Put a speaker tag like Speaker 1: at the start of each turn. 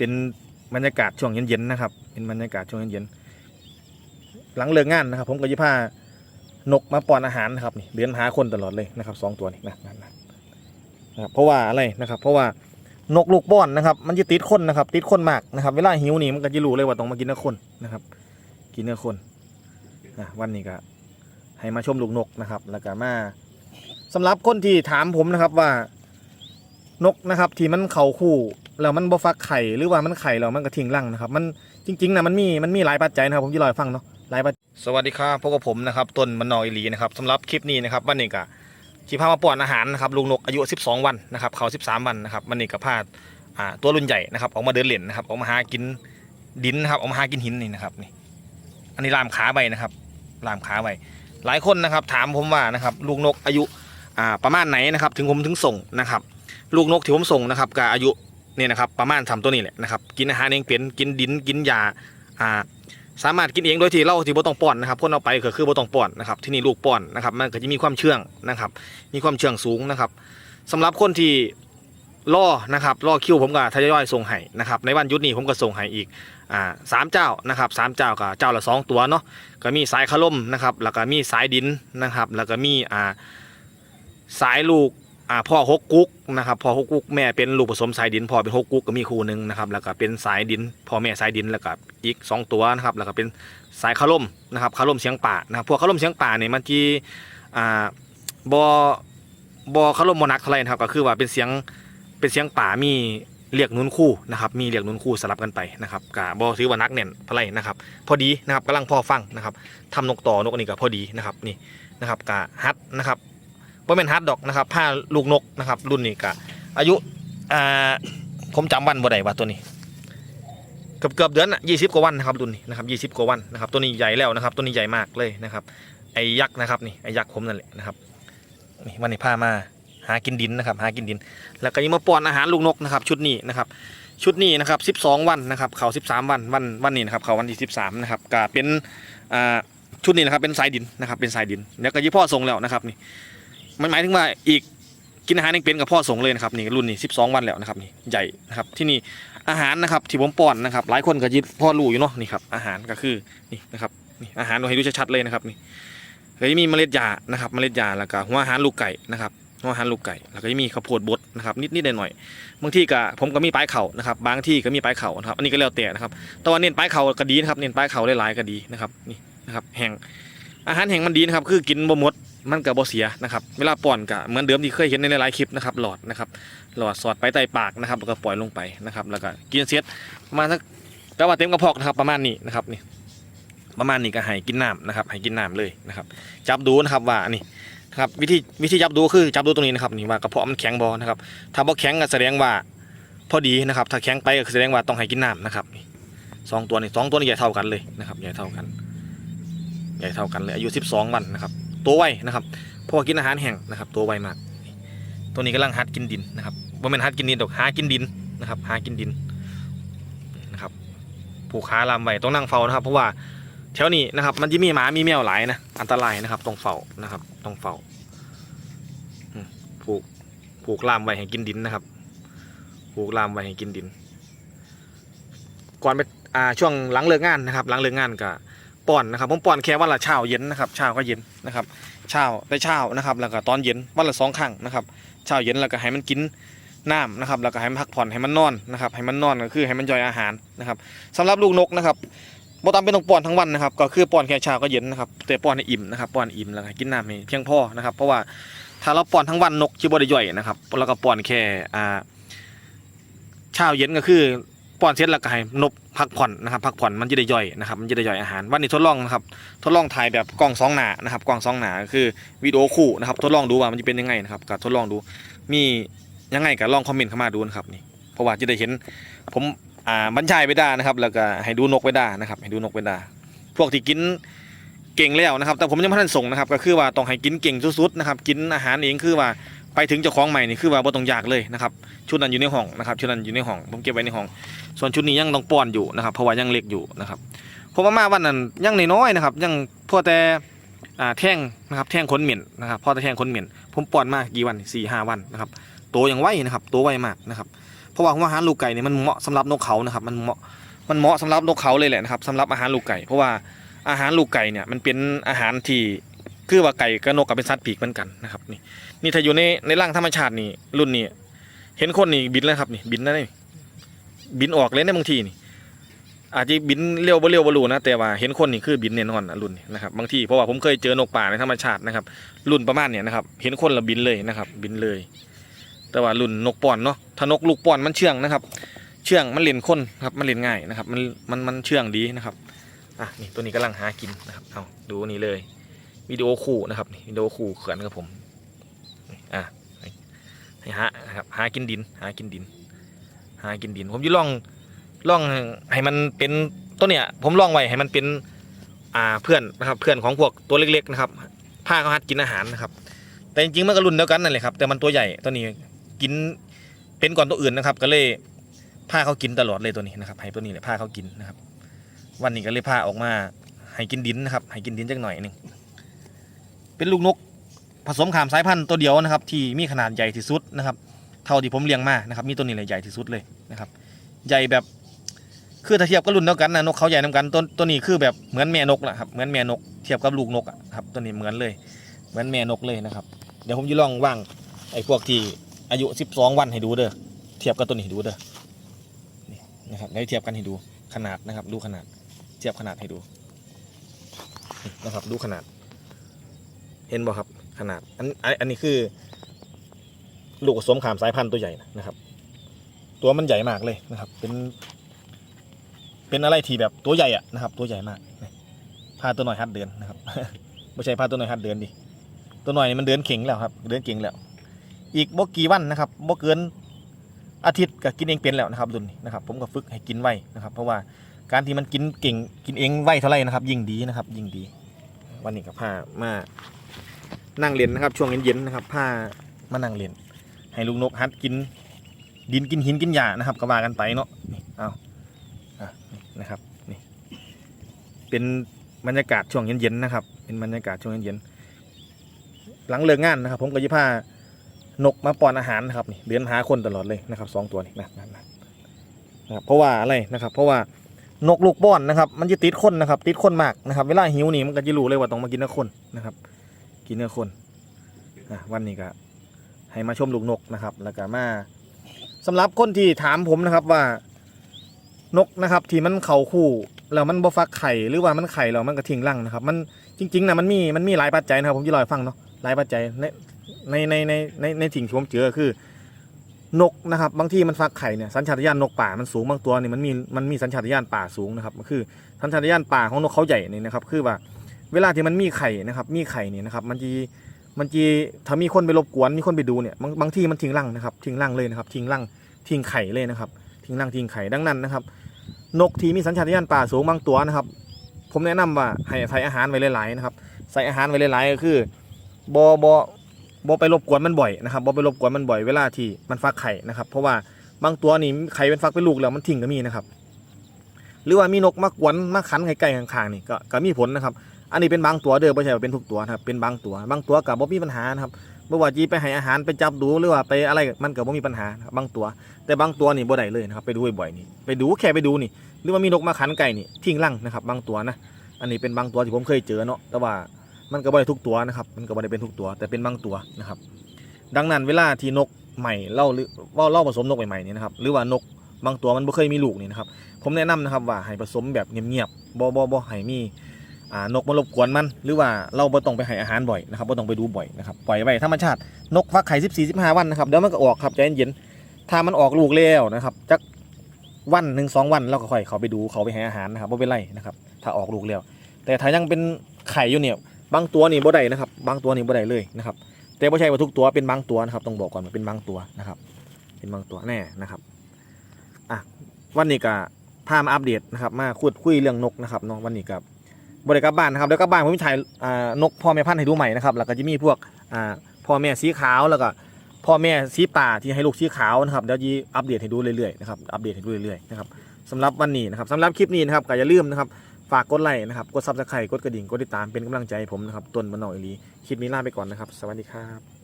Speaker 1: เป็นบรรยากาศช่วงเย็นๆนะครับ เป็นบรรยากาศช่วงเย็นๆหลังเลิกงานนะครับ ผมก็จะพานกมาป้อนอาหารนะครับนี่เดินหาคนตลอดเลยนะครับสองตัวนี่นะนะนะนะครับเพราะว่าอะไรนะครับ เพราะว่านกลูกป้อนนะครับ มันจะติดคนนะครับ ติดคนมากนะครับ เวลาหิวนี่มันก็จะรู้เลยว่าต้องมากินเนื้อคนนะครับ กินเนื้อคนอะวันนี้ก็ให้มาชมลูกนกนะครับ แล้วก็มาสำหรับคนที่ถามผมนะครับว่านกนะครับที่มันเข่าคู่ แล้วมันบ่ฟักไข่หรือว่ามันไข่แล้วมันก็ทิ้งรังนะครับ มันจริงๆนะมันมีมันมีหลายปัจจัยนะครับผมจะล่าให้ฟังเนาะหลายปัจสวัสดีครับพบกับผมนะครับต้นมันนอยอีหลีนะครับสำหรับคลิปนี้นะครับวันนี้ก็ที่พามาป้อนอาหารนะครับลุงนกอายุ 12 วันนะครับเขา 13 วันนะครับวันนี้ก็พาอ่าตัวรุ่นใหญ่นะครับออกมาเดินเล่นนะครับออกมาหากินดินนะครับออกมาหากินหินนี่นะครับนี่อันนี้ลามขาใบนะครับลามขาใบหลายคนนะครับถามผมว่านะครับลูกนกอายุประมาณไหนนะครับถึงผมถึงส่งนะครับลูกนกที่ผมส่งนะครับก็อายุ เนี่ยนะครับประมาณทำตัวนี้แหละนะครับกินอาหารเองเป็นกินดินกินยาอ่าสามารถกินเองโดยที่เราที่บ่ต้องป้อนนะครับคนเอาไปก็คือบ่ต้องป้อนนะครับที่นี่ลูกป้อนนะครับมันก็จะมีความเชื่องนะครับ มีความเชื่องสูงนะครับสำหรับคนที่ล่อนะครับล่อคิวผมก็ทยอยส่งให้นะครับในวันหยุดนี้ผมก็ส่งให้อีกอ่าสามเจ้านะครับสามเจ้าก็เจ้าละสองตัวเนาะก็มีสายคล่มนะครับแล้วก็มีสายดินนะครับ แล้วก็มีอ่าสายลูก อ่าพ่อฮกกุ๊กนะครับพ่อฮกกุ๊กแม่เป็นลูกผสมสายดินพ่อเป็นฮกกุ๊กก็มีคู่หนึ่งนะครับแล้วก็เป็นสายดินพ่อแม่สายดินแล้วก็อีกสองตัวนะครับแล้วก็เป็นสายคาร่มนะครับคาร่มเสียงป่านะครับพวกคาร่มเสียงป่าเนี่ยมันที่อ่าบอบอคาร่มโมนักเท่าไหรนะครับก็คือว่าเป็นเสียงเป็นเสียงป่ามีเรียกนุนคู่นะครับมีเรียกนุนคู่สลับกันไปนะครับกับบอถือว่านักเน่นเท่าไหรนะครับพอดีนะครับกำลังพ่อฟังนะครับทำนกต่อนกนนี้ก็พอดีนะครับนี่นะครับกะฮัดนะครับ ว่เป็นฮัดดอกนะครับผ้าลูกนกนะครับ รุ่นนี้กะอายุอ่าผมจำวันบ่ได้ว่าตัวนี้เกือบเกือบเดือนอะยี่สิบกว่าวันนะครับรุ่นนี้นะครับยี่สิบกว่าวันนะครับ ตัวนี้ใหญ่แล้วนะครับ ตัวนี้ใหญ่มากเลยนะครับ ไอ้ยักษ์นะครับนี่ไอ้ยักษ์ผมนั่นแหละนะครับนี่วันนี้พามาหากินดินนะครับ หากินดิน แล้วก็ยังมาป้อนอาหารลูกนกนะครับ ชุดนี้นะครับ ชุดนี้นะครับสิบสองวันนะครับเขาสิบสามวันวันวันนี้นะครับเขาวันที่สิบสามนะครับก็เป็นอ่าชุดนี้นะครับเป็นสายดินนะครับ เป็นสายดิน แล้วก็ยี่พ่อส่งแล้วนะครับนี่ มันหมายถึงว่าอีกกินอาหารยังเป็นกับพ่อส่งเลยนะครับนี่รุ่นนี้สิบสองวันแล้วนะครับนี่ใหญ่นะครับที่นี่อาหารนะครับที่ผมป้อนนะครับ หลายคนก็ยิดพ่อรูอยู่เนาะนี่ครับอาหารก็คือนี่นะครับนี่อาหารเราให้ดูชัดๆเลยนะครับนี่ก็จะมีเมล็ดยานะครับเมล็ดยาแล้วก็หัวอาหารลูกไก่นะครับหัวอาหารลูกไก่ แล้วก็จะมีข้าวโพดบดนะครับนิดๆหน่อยๆบางที่ก็ผมก็มีปลายเข่านะครับ บางที่ก็มีปลายเข่านะครับอันนี้ก็แล้วแต่นะครับแตะวันเน้นปลายเข่าก็ดีนะครับเน้นปลายเข่าหลายๆก็ดีนะครับนี่นะครับแห้ง อาหารแห้งมันดีนะครับคือกินบ่หมดมันก็บ่เสียนะครับเวลาป้อนก็เหมือนเดิมที่เคยเห็นในหลายๆคลิปนะครับหลอดนะครับหลอดสอดไปใต้ปากนะครับแล้วก็ปล่อยลงไปนะครับ แล้วก็กินเสร็จประมาณสักแต่ว่าเต็มกระเพาะนะครับประมาณนี้นะครับนี่ประมาณนี้ก็ให้กินน้ำนะครับให้กินน้ำเลยนะครับ จับดูนะครับว่านี่นะครับวิธีวิธีจับดูคือจับดูตรงนี้นะครับนี่ว่ากระเพาะมันแข็งบอนะครับถ้าบ่แข็งก็แสดงว่าพอดีนะครับ ถ้าแข็งไปก็แสดงว่าต้องให้กินน้ำนะครับสองตัวนี่สองตัวนี่ใหญ่เท่ากันเลยนะครับใหญ่เท่ากัน ใหญ่เท่ากันเลยอายุ 12 วันนะครับ ตัวไวนะครับเพราะว่ากินอาหารแห้งนะครับ ตัวไวมาก ตัวนี้กำลังหัดกินดินนะครับว่าเป็นหัดกินดินดอกหากินดินนะครับ หากินดินนะครับผูกขาลามไว้ต้องนั่งเฝ้านะครับ เพราะว่าแถวนี้นะครับ มันจะมีหมามีแมวหลายนะอันตรายนะครับต้องเฝ้านะครับต้องเฝ้าผูกผูกลามไว้ให้กินดินนะครับ ผูกลามไว้ให้กินดิน ก่อนไปอ่าช่วงหลังเลิกงานนะครับ หลังเลิกงานก็ ป้อนนะครับผมป้อนแค่วันละเช้าเย็นนะครับเช้าก็เย็นนะครับเช้าได้เช้านะครับ แล้วก็ตอนเย็นวันละสองครั้งนะครับเช้าเย็นแล้วก็ให้มันกินน้ำนะครับแล้วก็ให้มันพักผ่อนให้มันนอนนะครับให้มันนอนก็คือให้มันย่อยอาหารนะครับสำหรับลูกนกนะครับบตามเป็นต้องป้อนทั้งวันนะครับก็คือป้อนแค่เช้าก็เย็นนะครับแต่ป้อนให้อิ่มนะครับป้อนอิ่มแล้วก็กินน้ำให้เพียงพอนะครับ เพราะว่าถ้าเราป้อนทั้งวันนกจะบ่ได้ย่อยนะครับแล้วก็ป้อนแค่อ่าเช้าเย็นก็คือ ป้อนเสร็จแล้วก็ให้นกพักผ่อนนะครับพักผ่อนมันจะได้ย่อยนะครับมันจะได้ย่อยอาหารวันนี้ทดลองนะครับทดลองถ่ายแบบกล้องสองหน้านะครับกล้องสองหน้าคือวิดีโอคู่นะครับทดลองดูว่ามันจะเป็นยังไงนะครับก็ทดลองดูมียังไงก็ลองคอมเมนต์เข้ามาดูนะครับนี่เพราะว่าจะได้เห็นผมอ่าบรรยายไปได้นะครับ แล้วก็ให้ดูนกไปได้นะครับ ให้ดูนกไปได้พวกที่กินเก่งแล้วนะครับ แต่ผมยังไม่ทันส่งนะครับ ก็คือว่าต้องให้กินเก่งสุดๆนะครับ กินอาหารเองคือว่า ไปถึงเจ้าของใหม่นี่คือว่าบ่ต้องยากเลยนะครับชุดนั้นอยู่ในห้องนะครับชุดนั้นอยู่ในห้องผมเก็บไว้ในห้อง ส่วนชุดนี้ยังต้องป้อนอยู่นะครับ เพราะว่ายังเล็กอยู่นะครับผมว่ามาวันนั้นยังน้อยๆนะครับ ยังพอแต่แท่งนะครับแท่งขนเหม็นนะครับพอจะแท่งขนเหม็นผมป้อนมากี่วันสี่ห้าวันนะครับโตยังไวนะครับโตไวมากนะครับเพราะว่าอาหารลูกไก่เนี่ยมันเหมาะสำหรับนกเขานะครับ มันเหมาะมันเหมาะสำหรับนกเขาเลยแหละนะครับสำหรับอาหารลูกไก่ เพราะว่าอาหารลูกไก่เนี่ยมันเป็นอาหารที่ คือว่าไก่กับนกกับเป็นสัตว์ปีกเหมือนกันนะครับนี่นี่ถ้าอยู่ในในร่างธรรมชาตินี่รุ่นนี้เห็นคนนี่บินแล้วครับนี่บินแล้วนี่บินออกเลยในบางทีนี่ อาจจะบินเร็วบ่เร็วบ่รู้นะแต่ว่าเห็นคนนี่คือบินแน่นอนรุ่นนี้นะครับบางทีเพราะว่าผมเคยเจอนกป่าในธรรมชาตินะครับ รุ่นประมาณเนี่ยนะครับ เห็นคนละบินเลยนะครับ บินเลย แต่ว่ารุ่นนกป้อนเนาะถ้านกลูกป้อนมันเชื่องนะครับ เชื่องมันเล่นคนครับมันเล่นง่ายนะครับ มันมันมันเชื่องดีนะครับอะนี่ตัวนี้กำลังหากินนะครับเอาดูนี่เลย วิดีโอคู่นะครับนี่วิดีโอคู่เขื่อนกับผมอะให้หานะครับหากินดิน หากินดิน หากินดิน ผมจะลองลองให้มันเป็นตัวเนี้ยผมลองไว้ให้มันเป็นอ่าเพื่อนนะครับ เพื่อนของพวกตัวเล็ก ๆ นะครับผ้าเขาหัดกินอาหารนะครับ แต่จริงๆมันก็รุ่นเดียวกันนั่นแหละครับ แต่มันตัวใหญ่ตัวนี้กินเป็นก่อนตัวอื่นนะครับ ก็เลยผ้าเขากินตลอดเลยตัวนี้นะครับให้ตัวนี้เลยผ้าเขากินนะครับ วันนี้ก็เลยผ้าออกมาให้กินดินนะครับให้กินดินจักหน่อยนึง เป็นลูกนกผสมขามสายพันธุ์ตัวเดียวนะครับ ที่มีขนาดใหญ่ที่สุดนะครับ เท่าที่ผมเลี้ยงมานะครับ มีตัวนี้เลยใหญ่ที่สุดเลยนะครับ ใหญ่แบบคือถ้าเทียบกับรุ่นเดียวกันนะนกเขาใหญ่น้ากันตัวตัวนี้คือแบบเหมือนแม่นกแหละครับเหมือนแม่นกเทียบกับลูกนกครับตัวนี้เหมือนเลยเหมือนแม่นกเลยนะครับ เดี๋ยวผมจะลองว่างไอ้พวกที่อายุ 12 วันให้ดูเด้อเทียบกับตัวนี้ให้ดูเด้อนี่นะครับได้เทียบกันให้ดูขนาดนะครับ ดูขนาด เทียบขนาดให้ดูนะครับ ดูขนาด เห็นบ่ครับขนาดอันอันนี้คือ ลูกผสมขามสายพันธุ์ตัวใหญ่นะครับ ตัวมันใหญ่มากเลยนะครับ เป็น เป็นอะไรที่แบบตัวใหญ่อะนะครับ ตัวใหญ่มากพาตัวหน่อยหัดเดินนะครับไม่ใช่พาตัวหน่อยหัดเดินดิตัวหน่อยมันเดินเข่งแล้วครับ เดินเก่งแล้ว อีกบ่กี่วันนะครับบ่เกินอาทิตย์ก็กินเองเป็นแล้วนะครับรุ่นนี้นะครับ ผมก็ฝึกให้กินไวนะครับ เพราะว่าการที่มันกินเก่งกินเองไวเท่าไหร่นะครับ ยิ่งดีนะครับ ยิ่งดี วันนี้ก็พามา นั่งเรียนนะครับ ช่วงเย็นๆนะครับพามานั่งเรียนให้ลูกนกหัดกิน ดินกินหินกินหญ้านะครับก็ว่ากันไปเนาะนี่เอาอะนะครับนี่เป็นบรรยากาศช่วงเย็นๆนะครับ เป็นบรรยากาศช่วงเย็นๆหลังเลิกงานนะครับ ผมก็จะพานกมาป้อนอาหารนะครับนี่เดินหาคนตลอดเลยนะครับสองตัวนี่นะนะนะนะครับเพราะว่าอะไรนะครับ เพราะว่านกลูกป้อนนะครับ มันจะติดคนนะครับ ติดคนมากนะครับ เวลาหิวนี่มันก็จะรู้เลยว่าต้องมากินนื้อคนนะครับ กินเนื้อคนอะวันนี้ก็ให้มาชมลูกนกนะครับ แล้วก็มาสำหรับคนที่ถามผมนะครับว่านกนะครับที่มันเข่าคู่แล้วมันบ่ฟักไข่หรือว่ามันไข่แล้วมันก็ทิ้งรังนะครับ มันจริงๆนะมันมีมันมีหลายปัจจัยนะครับ ผมจะล่าให้ฟังเนาะหลายปัจจัยในในในในในในสิ่งที่ผมเจอคือนกนะครับบางที่มันฟักไข่เนี่ยสัญชาตญาณนกป่ามันสูงบางตัวนี่มันมีมันมีสัญชาตญาณป่าสูงนะครับก็คือสัญชาตญาณป่าของนกเขาใหญ่นี่นะครับ คือว่า เวลาที่มันมีไข่นะครับ มีไข่นี่นะครับ มันจีมันจีถ้ามีคนไปรบกวนมีคนไปดูเนี่ยบางบางที่มันทิ้งรังนะครับ ทิ้งรังเลยนะครับ ทิ้งรังทิ้งไข่เลยนะครับ ทิ้งรังทิ้งไข่ดังนั้นนะครับ นกที่มีสัญชาตญาณป่าสูงบางตัวนะครับ ผมแนะนำว่าให้ใส่อาหารไว้หลายๆนะครับ ใส่อาหารไว้หลายๆก็คือบอบอบอไปรบกวนมันบ่อยนะครับบอไปรบกวนมันบ่อยเวลาที่มันฟักไข่นะครับ เพราะว่าบางตัวนี่ไข่เป็นฟักเป็นลูกแล้วมันทิ้งก็มีนะครับ หรือว่ามีนกมากวนมาขันใกล้ๆข้างๆนี่ก็ก็มีผลนะครับ อันนี้เป็นบางตัวเด้อไม่ใช่ว่าเป็นทุกตัวครับเป็นบางตัว บางตัวกับบ่มีปัญหานะครับเมื่อว่าจีไปให้อาหารไปจับดูหรือว่าไปอะไรมันก็บ่มีปัญหาบางตัว แต่บางตัวนี่บ่ได้เลยนะครับไปดูบ่อยๆนี่ไปดูแค่ไปดูนี่ หรือว่ามีนกมาขันไก่นี่ทิ้งรังนะครับ บางตัวนะอันนี้เป็นบางตัวที่ผมเคยเจอเนาะแต่ว่ามันก็ไม่ได้ทุกตัวนะครับ มันก็ไม่ได้เป็นทุกตัว แต่เป็นบางตัวนะครับ ดังนั้นเวลาที่นกใหม่เล่าหรือว่าเล่าผสมนกใหม่ๆนี่นะครับหรือว่านกบางตัวมันไม่เคยมีลูกนี่นะครับผมแนะนำนะครับว่าให้ผสมแบบเงียบๆบ่บ่บ่ให้มี นกมารบกวนมัน หรือว่าเราบ่ต้องไปให้อาหารบ่อยนะครับบ่ต้องไปดูบ่อยนะครับปล่อยไว้ธรรมชาตินกฟักไข่14 15วันนะครับเดี๋ยวมันก็ออกครับใจเย็นๆถ้ามันออกลูกแล้วนะครับจักวันหนึ่งสองวันเราก็ค่อยเขาไปดูเขาไปให้อาหารนะครับบ่เป็นไรนะครับถ้าออกลูกแล้ว แต่ถ้ายังเป็นไข่อยู่เนี่ยบางตัวนี่บ่ได้นะครับ บางตัวนี่บ่ได้เลยนะครับแต่ไม่ใช่ว่าทุกตัวเป็นบางตัวนะครับต้องบอกก่อนว่าเป็นบางตัวนะครับ เป็นบางตัวแน่นะครับอะวันนี้ก็พามาอัปเดตนะครับ มาคุยคุยเรื่องนกนะครับเนาะวันนี้กับ บริกลับบ้านนะครับเดี๋ยวก็บ้านผมจะถ่ายนกพ่อแม่พันธุ์ให้ดูใหม่นะครับแล้วก็จะมีพวกพ่อแม่สีขาวแล้วก็พ่อแม่สีป่าที่ให้ลูกสีขาวนะครับเดี๋ยวจะอัปเดตให้ดูเรื่อยๆนะครับอัปเดตให้ดูเรื่อยๆนะครับสำหรับวันนี้นะครับสำหรับคลิปนี้นะครับก็อย่าลืมนะครับฝากกดไลค์นะครับกดซับสไครต์กดกระดิ่งกดติดตามเป็นกำลังใจให้ผมนะครับต้นมะนาวอีหลีคลิปนี้ลาไปก่อนนะครับ สวัสดีครับ